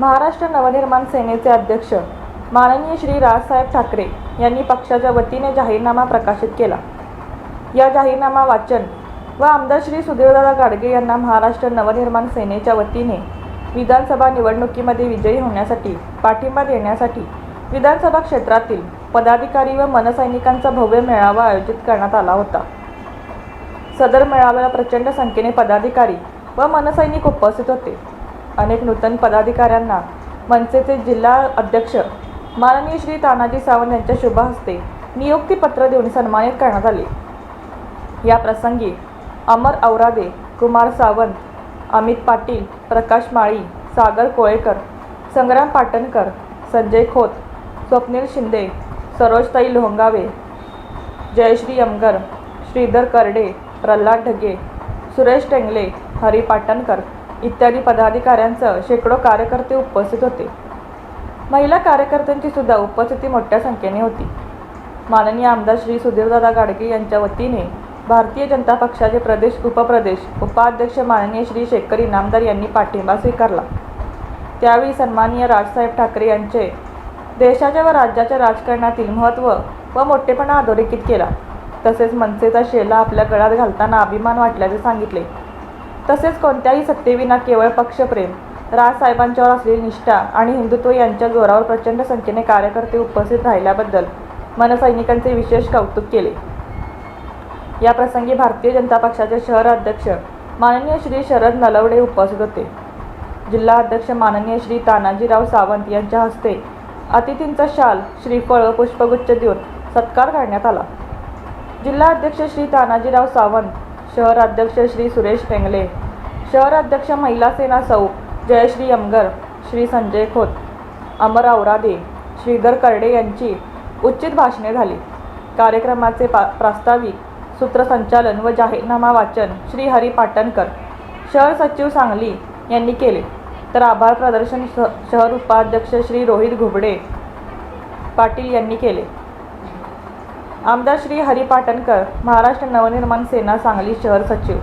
महाराष्ट्र नवनिर्माण सेनेचे अध्यक्ष माननीय श्री राजसाहेब ठाकरे यांनी पक्षाच्या वतीने जाहीरनामा प्रकाशित केला. या जाहीरनामा वाचन व आमदार श्री सुधीरदादा गाडगे यांना महाराष्ट्र नवनिर्माण सेनेच्या वतीने विधानसभा निवडणुकीमध्ये विजयी होण्यासाठी पाठिंबा देण्यासाठी विधानसभा क्षेत्रातील पदाधिकारी व मनसैनिकांचा भव्य मेळावा आयोजित करण्यात आला होता. सदर मेळाव्याला प्रचंड संख्येने पदाधिकारी व मनसैनिक उपस्थित होते. अनेक नूतन पदाधिकाऱ्यांना मनसेचे जिल्हा अध्यक्ष माननीय श्री तानाजी सावंत यांच्या शुभ हस्ते नियुक्तीपत्र देऊन सन्मानित करण्यात आले. या प्रसंगी अमर औरादे कुमार सावंत अमित पाटील प्रकाश माळी सागर कोळेकर संग्राम पाटणकर संजय खोत स्वप्नील शिंदे सरोजताई लोहंगावे जयश्री यमगर श्रीधर करडे प्रल्हाद ढगे सुरेश टेंगले हरी पाटणकर इत्यादी पदाधिकाऱ्यांसह शेकडो कार्यकर्ते उपस्थित होते. महिला कार्यकर्त्यांची सुद्धा उपस्थिती मोठ्या संख्येने होती. माननीय आमदार श्री सुधीरदादा गाडगे यांच्या वतीने भारतीय जनता पक्षाचे प्रदेश उपप्रदेश उपाध्यक्ष माननीय श्री शेखर इनामदार यांनी पाठिंबा स्वीकारला. त्यावेळी सन्माननीय राजसाहेब ठाकरे यांचे देशाच्या व राज्याच्या राजकारणातील महत्त्व व मोठेपणा अधोरेखित केला. तसेच मनसेचा शेला आपल्या गळ्यात घालताना अभिमान वाटल्याचे सांगितले. तसेच कोणत्याही सत्तेविना केवळ पक्षप्रेम राजसाहेबांच्यावर असलेली निष्ठा आणि हिंदुत्व यांच्या जोरावर प्रचंड संख्येने कार्यकर्ते उपस्थित राहिल्याबद्दल मनसैनिकांचे विशेष कौतुक केले. या प्रसंगी भारतीय जनता पक्षाचे शहर अध्यक्ष माननीय श्री शरद नलवडे उपस्थित होते. जिल्हा अध्यक्ष माननीय श्री तानाजीराव सावंत यांच्या हस्ते अतिथींचा शाल श्रीफळ व पुष्पगुच्छ देऊन सत्कार करण्यात आला. जिल्हा अध्यक्ष श्री तानाजीराव सावंत शहराध्यक्ष श्री सुरेश पेंगले शहराध्यक्ष महिला सेना सौ जयश्री यमगर श्री संजय खोत अमर औरादे श्रीधर कर्डे यांची उचित भाषणे झाली. कार्यक्रमाचे पा प्रास्ताविक सूत्रसंचालन व जाहीरनामा वाचन श्री हरी पाटणकर शहर सचिव सांगली यांनी केले. तर आभार प्रदर्शन श शहर उपाध्यक्ष श्री रोहित घुबडे पाटील यांनी केले. आमदार श्री हरी पाटणकर महाराष्ट्र नवनिर्माण सेना सांगली शहर सचिव.